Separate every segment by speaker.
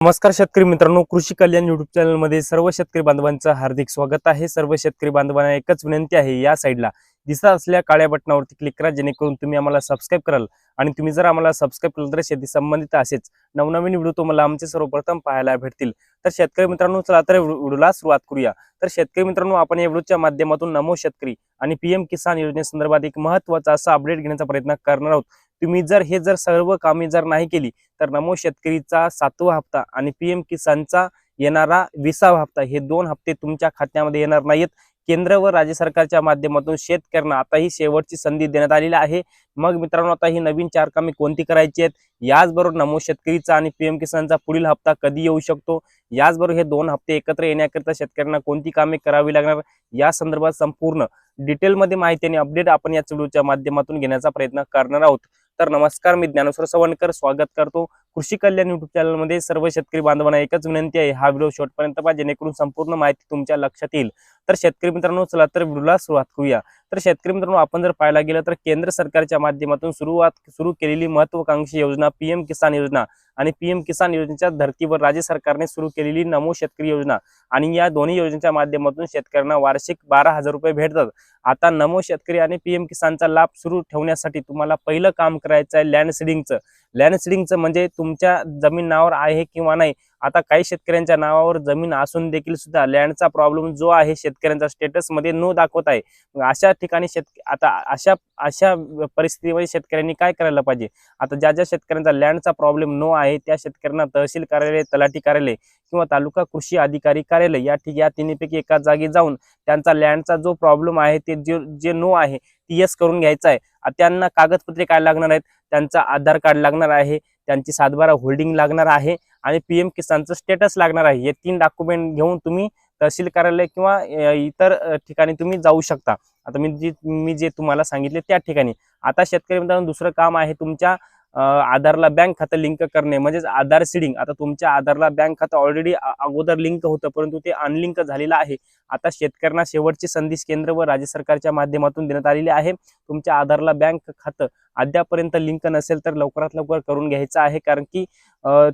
Speaker 1: नमस्कार शेतकरी मित्रांनो कृषी कल्याण युट्यूब चॅनलमध्ये सर्व शेतकरी बांधवांचं हार्दिक स्वागत आहे. सर्व शेतकरी बांधवांना एकच विनंती आहे या साईडला दिसत असल्या काळ्या बटनावरती क्लिक करा जेणेकरून तुम्ही आम्हाला सबस्क्राईब कराल. आणि तुम्ही जर आम्हाला सबस्क्राईब केलं तर शेती संबंधित असेच नवनवीन व्हिडिओ तुम्हाला आमचे सर्वप्रथम पाहायला भेटतील. तर शेतकरी मित्रांनो चला तर व्हिडिओला सुरुवात करूया. तर शेतकरी मित्रांनो आपण या व्हिडिओच्या माध्यमातून नमो शेतकरी आणि पीएम किसान योजनेसंदर्भात एक महत्त्वाचा असा अपडेट घेण्याचा प्रयत्न करणार आहोत. तुम्ही जर हे जर सर्व कामे जर नाही केली तर नमो शेतकरीचा सातवा हप्ता आणि पीएम किसानचा येणारा विसावा हप्ता हे दोन हप्ते तुमच्या खात्यामध्ये येणार नाहीत. केंद्र व राज्य सरकारच्या माध्यमातून शेतकऱ्यांना आता ही शेवटची संधी देण्यात आलेली आहे. मग मित्रांनो आता ही नवीन चार कामे कोणती करायची आहेत? याचबरोबर नमो शेतकरीचा आणि पीएम किसानचा पुढील हप्ता कधी येऊ शकतो? याचबरोबर हे दोन हप्ते एकत्र येण्याकरिता शेतकऱ्यांना कोणती कामे करावी लागणार? या संदर्भात संपूर्ण डिटेलमध्ये माहिती आणि अपडेट आपण या व्हिडिओच्या माध्यमातून घेण्याचा प्रयत्न करणार आहोत. तर नमस्कार मी ज्ञानेश्वर सवणकर. स्वागत करतो कृषी कल्याण युट्यूब चॅनलमध्ये सर्व शेतकरी बांधवांना एकच विनंती आहे हा व्हिडिओ शेवटपर्यंत पहा जेणेकरून संपूर्ण माहिती तुमच्या लक्षात येईल. तर शेतकरी मित्रांनो चला तर व्हिडिओला सुरुवात करूया. तर शेतकरी मित्रांनो आपण जर पाहायला गेलं तर केंद्र सरकारच्या माध्यमातून सुरुवात सुरू केलेली महत्वाकांक्षी योजना पीएम किसान योजना आणि पीएम किसान योजनेच्या धर्तीवर राज्य सरकारने सुरू केलेली नमो शेतकरी योजना आणि या दोन्ही योजनेच्या माध्यमातून शेतकऱ्यांना वार्षिक बारा हजार रुपये भेटतात. आता नमो शेतकरी आणि पीएम किसानचा लाभ सुरू ठेवण्यासाठी तुम्हाला पहिलं काम करायचं आहे लँड सिडिंगचं लँड सिडिंगचं म्हणजे तुमच्या जमीन नावावर आहे किंवा नाही आता काही शेतकऱ्यांच्या नावावर जमीन असून देखील सुद्धा लँडचा प्रॉब्लेम जो आहे शेतकऱ्यांचा स्टेटसमध्ये नो दाखवत आहे. अशा ठिकाणी शेत आता अशा अशा परिस्थितीमध्ये शेतकऱ्यांनी काय करायला पाहिजे? आता ज्या ज्या शेतकऱ्यांचा लँडचा प्रॉब्लेम नो आहे त्या शेतकऱ्यांना तहसील कार्यालय तलाठी कार्यालय किंवा तालुका कृषी अधिकारी कार्यालय या ठिक या तिन्हीपैकी एका जागी जाऊन त्यांचा लँडचा जो प्रॉब्लेम आहे ते जे जे नो आहे ती यस करून घ्यायचा आहे. त्यांना कागदपत्रे काय लागणार आहेत? त्यांचा आधार कार्ड लागणार आहे. त्यांची सातबारा होल्डिंग लागणार आहे आणि पीएम किसानचं स्टेटस लागणार आहे. हे तीन डॉक्युमेंट घेऊन तुम्ही तहसील कार्यालय किंवा इतर ठिकाणी तुम्ही जाऊ शकता. आता मी जी मी जे तुम्हाला सांगितले त्या ठिकाणी. आता शेतकरी मित्रांनो दुसरं काम आहे तुमच्या आधारला बँक खातं लिंक करणे म्हणजेच आधार सिडिंग आता तुमच्या आधारला बँक खातं ऑलरेडी अगोदर लिंक होतं परंतु ते अनलिंक झालेलं आहे. आता शेतकऱ्यांना शेवटची संधी केंद्र व राज्य सरकारच्या माध्यमातून देण्यात आलेली आहे. तुमच्या आधारला बँक खातं अद्यापर्यंत लिंक नसेल तर लवकरात लवकर करून घ्यायचं आहे कारण की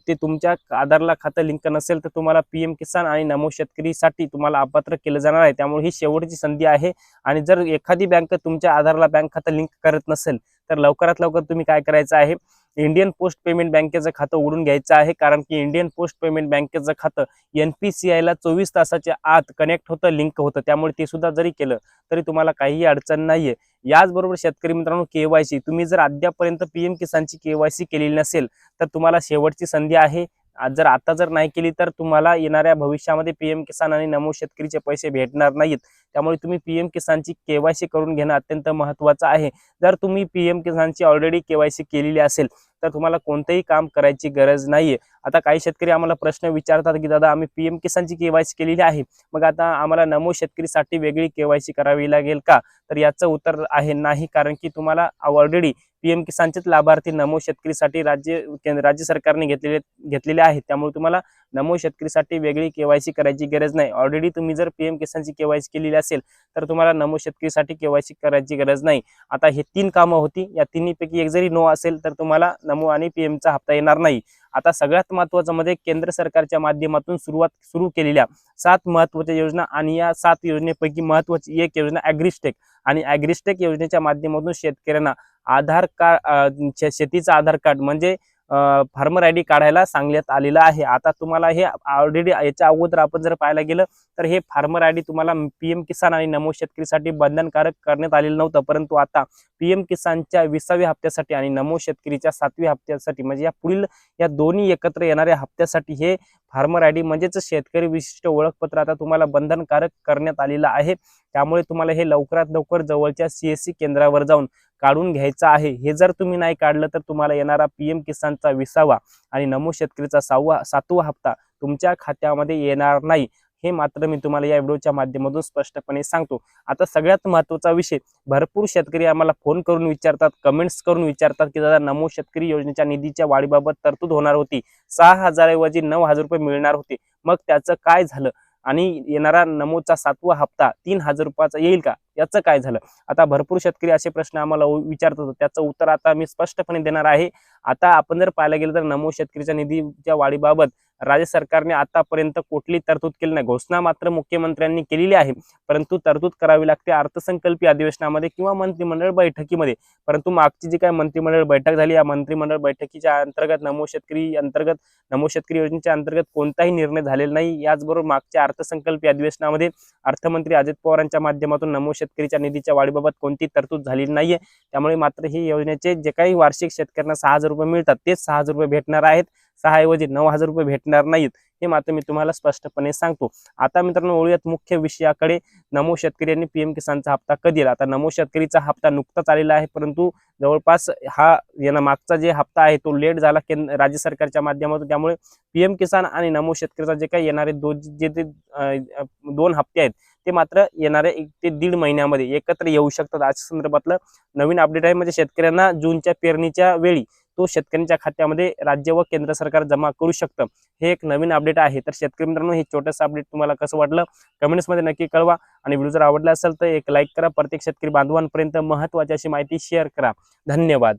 Speaker 1: ते तुमच्या आधारला खातं लिंक नसेल तर तुम्हाला पीएम किसान आणि नमो शेतकरीसाठी तुम्हाला अपात्र केलं जाणार आहे. त्यामुळे ही शेवटची संधी आहे. आणि जर एखादी बँक तुमच्या आधारला बँक खातं लिंक करत नसेल तर लवकरात लवकर तुम्ही काय करायचं आहे? इंडियन पोस्ट पेमेंट बँकेचं खातं उघडून घ्यायचं आहे कारण की इंडियन पोस्ट पेमेंट बँकेचं खातं एन पी सी आयला चोवीस तासाच्या आत कनेक्ट होतं लिंक होतं. त्यामुळे ते सुद्धा जरी केलं तरी तुम्हाला काहीही अडचण नाही आहे याचबरोबर शेतकरी मित्रांनो केवायसी तुम्ही जर अद्यापर्यंत पीएम किसानची केवायसी केलेली नसेल तर तुम्हाला शेवटची संधी आहे. आज जर आता जर नाही केली तर तुम्हाला येणाऱ्या भविष्यामध्ये पीएम किसान आणि नमो शेतकरीचे पैसे भेटणार नाहीत. त्यामुळे तुम्ही पीएम किसानची केवायसी करून घेणं अत्यंत महत्त्वाचं आहे. जर तुम्ही पीएम किसानची ऑलरेडी केवायसी केलेली असेल तर तुम्हाला कोणतंही काम करायची गरज नाहीये. आता काही शेतकरी आम्हाला प्रश्न विचारतात की दादा आम्ही पीएम किसानची केवायसी केलेली आहे. मग आता आम्हाला नमो शेतकरीसाठी वेगळी केवायसी करावी लागेल का? तर याचं उत्तर आहे नाही कारण की तुम्हाला ऑलरेडी पीएम किसानचेच लाभार्थी नमो शेतकरीसाठी राज्य केंद्र राज्य सरकारने घेतलेले घेतलेले आहेत. त्यामुळे तुम्हाला नमो शेतकरीसाठी वेगळी केवायसी करायची गरज नाही. ऑलरेडी तुम्ही जर पीएम किसानची केवायसी केलेली असेल तर तुम्हाला नमो शेतकरीसाठी केवायसी करायची गरज नाही. आता हे तीन कामं होती. या तिन्हीपैकी एक जरी नो असेल तर तुम्हाला नमो आणि पीएमचा हप्ता येणार नाही. आता सगळ्यात महत्वाचं मध्ये म्हणजे केंद्र सरकारच्या माध्यमातून सुरुवात सुरू केलेल्या सात महत्त्वाच्या योजना आणि या सात योजनेपैकी महत्वाची एक योजना ॲग्रिस्टेक आणि ॲग्रिस्टेक योजनेच्या माध्यमातून शेतकऱ्यांना आधार कार्ड शेतीचं आधार कार्ड म्हणजे फार्मर आय डी काढायला सांगण्यात आलेलं आहे. आता तुम्हाला हे ऑलरेडी याच्या अगोदर आपण जर पाहायला गेलं तर हे फार्मर आय डी तुम्हाला पीएम किसान आणि नमो शेतकरीसाठी बंधनकारक करण्यात आलेलं नव्हतं. परंतु आता पीएम किसानच्या विसाव्या हप्त्यासाठी आणि नमो शेतकरीच्या सातव्या हप्त्यासाठी म्हणजे या पुढील या दोन्ही एकत्र येणाऱ्या हप्त्यासाठी हे फार्मर आय डी म्हणजेच शेतकरी विशिष्ट ओळखपत्र आता तुम्हाला बंधनकारक करण्यात आलेलं आहे. त्यामुळे तुम्हाला हे लवकरात लवकर जवळच्या सीएससी केंद्रावर जाऊन काढून घ्यायचं आहे. हे जर तुम्ही नाही काढलं तर तुम्हाला येणारा पीएम किसानचा विसावा आणि नमो शेतकरीचा सहावा सातवा हप्ता तुमच्या खात्यामध्ये येणार नाही. हे मात्र मी तुम्हाला या व्हिडिओच्या माध्यमातून स्पष्टपणे सांगतो. आता सगळ्यात महत्त्वाचा विषय भरपूर शेतकरी आम्हाला फोन करून विचारतात कमेंट्स करून विचारतात की दादा नमो शेतकरी योजनेच्या निधीच्या वाढीबाबत तरतूद होणार होती. सहा हजाराऐवजी नऊ हजार रुपये मिळणार होते. मग त्याचं काय झालं? आणि येणारा नमोचा सातवा हप्ता तीन हजार रुपयाचा येईल का? याचं काय झालं? आता भरपूर शेतकरी असे प्रश्न आम्हाला विचारतात त्याचं उत्तर आता मी स्पष्टपणे देणार आहे. आता आपण जर पाहायला गेलं तर नमो शेतकरीच्या निधीच्या वाढीबाबत राज्य सरकारने आतापर्यंत कुठली तरतूद केली नाही. घोषणा मात्र मुख्यमंत्र्यांनी केलेली आहे. परंतु तरतूद करावी लागते अर्थसंकल्पीय अधिवेशनामध्ये किंवा मंत्रिमंडळ बैठकीमध्ये. परंतु मागची जी काय मंत्रिमंडळ बैठक झाली या मंत्रिमंडळ बैठकीच्या अंतर्गत नमो शेतकरी अंतर्गत नमो शेतकरी योजनेच्या अंतर्गत कोणताही निर्णय झालेला नाही. याचबरोबर मागच्या अर्थसंकल्पीय अधिवेशनामध्ये अर्थमंत्री अजित पवारांच्या माध्यमातून नमो शेतकरीच्या निधीच्या वाढीबाबत कोणती तरतूद झालेली नाहीये. त्यामुळे मात्र ही योजनेचे जे काही वार्षिक शेतकऱ्यांना सहा हजार रुपये मिळतात तेच सहा हजार रुपये भेटणार आहेत. सहाऐवजी नऊ हजार रुपये भेटणार नाहीत हे मात्र मी तुम्हाला स्पष्टपणे सांगतो. आता मित्रांनो ओळूयात मुख्य विषयाकडे. नमो शेतकरी आणि पीएम किसानचा हप्ता कधी येईल आता नमो शेतकरीचा हप्ता नुकताच आलेला आहे परंतु जवळपास हा यांना मागचा जे हप्ता आहे तो लेट झाला केंद्र राज्य सरकारच्या माध्यमातून. त्यामुळे पीएम किसान आणि नमो शेतकरीचा जे काही येणारे दोन जे ते दोन हप्ते आहेत ते मात्र येणाऱ्या एक ते दीड महिन्यामध्ये एकत्र येऊ शकतात. आज संदर्भातलं नवीन अपडेट आहे. म्हणजे शेतकऱ्यांना जूनच्या पेरणीच्या वेळी तो शेतकऱ्यांच्या खात्यामध्ये राज्य व केंद्र सरकार जमा करू शकतं. हे एक नवीन अपडेट आहे. तर शेतकरी मित्रांनो हे छोटंसं अपडेट तुम्हाला कसं वाटलं? कमेंट्समध्ये नक्की कळवा. आणि व्हिडिओ जर आवडला असेल तर एक लाईक करा. प्रत्येक शेतकरी बांधवांपर्यंत महत्वाची अशी माहिती शेअर करा. धन्यवाद.